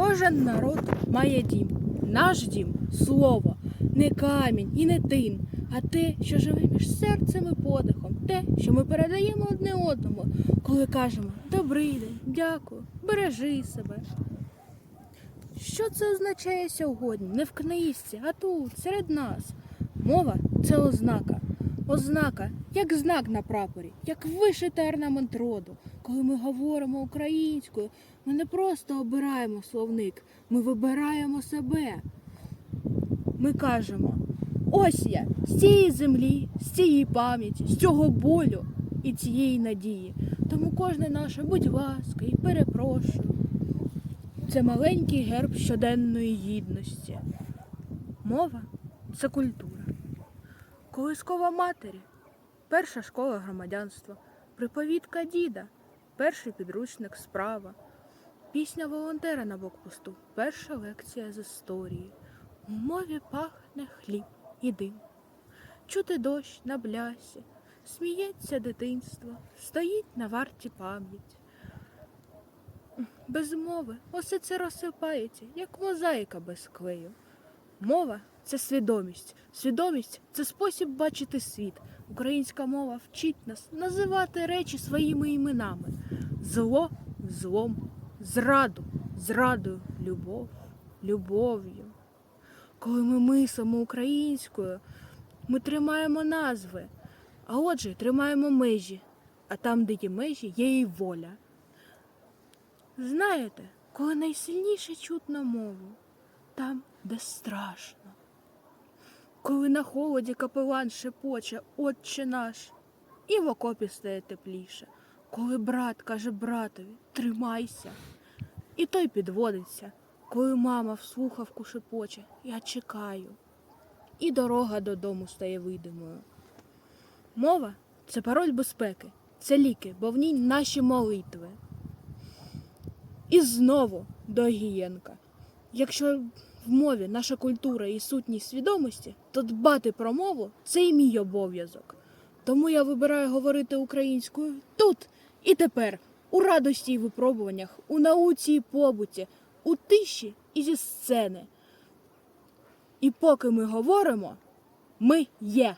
Кожен народ має дім. Наш дім слово, не камінь і не тин, а те, що живе між серцем і подихом, те, що ми передаємо одне одному, коли кажемо добрий день, дякую, бережи себе. Що це означає сьогодні? Не в книжці, а тут, серед нас. Мова це ознака. Ознака, як знак на прапорі, як вишитий орнамент роду. Коли ми говоримо українською, ми не просто обираємо словник, ми вибираємо себе. Ми кажемо: ось я з цієї землі, з цієї пам'яті, з цього болю і цієї надії. Тому кожне наше будь ласка і перепрошую. Це маленький герб щоденної гідності. Мова це культура. Колискова матері, перша школа громадянства, приповідка діда, перший підручник справа, пісня волонтера на блокпосту, перша лекція з історії. У мові пахне хліб і дим. Чути дощ на блясі, сміється дитинство, стоїть на варті пам'ять. Без мови усе це розсипається, як мозаїка без клею. Мова це свідомість. Свідомість це спосіб бачити світ. Українська мова вчить нас називати речі своїми іменами. Зло злом, зраду, зрадою, любов, любов'ю. Коли ми мислимо українською, ми тримаємо назви, а отже, тримаємо межі. А там, де є межі, є і воля. Знаєте, коли найсильніше чутно мову, там, де страшно. Коли на холоді капелан шепоче, Отче наш, і в окопі стає тепліше, коли брат каже братові, тримайся, і той підводиться, коли мама в слухавку шепоче, я чекаю, і дорога додому стає видимою. Мова це пароль безпеки, це ліки, бо в ній наші молитви. І знову до Гієнка. Якщо мові наша культура і сутність свідомості, то дбати про мову це і мій обов'язок. Тому я вибираю говорити українською тут і тепер, у радості і випробуваннях, у науці і побуті, у тиші і зі сцени. І поки ми говоримо, ми є.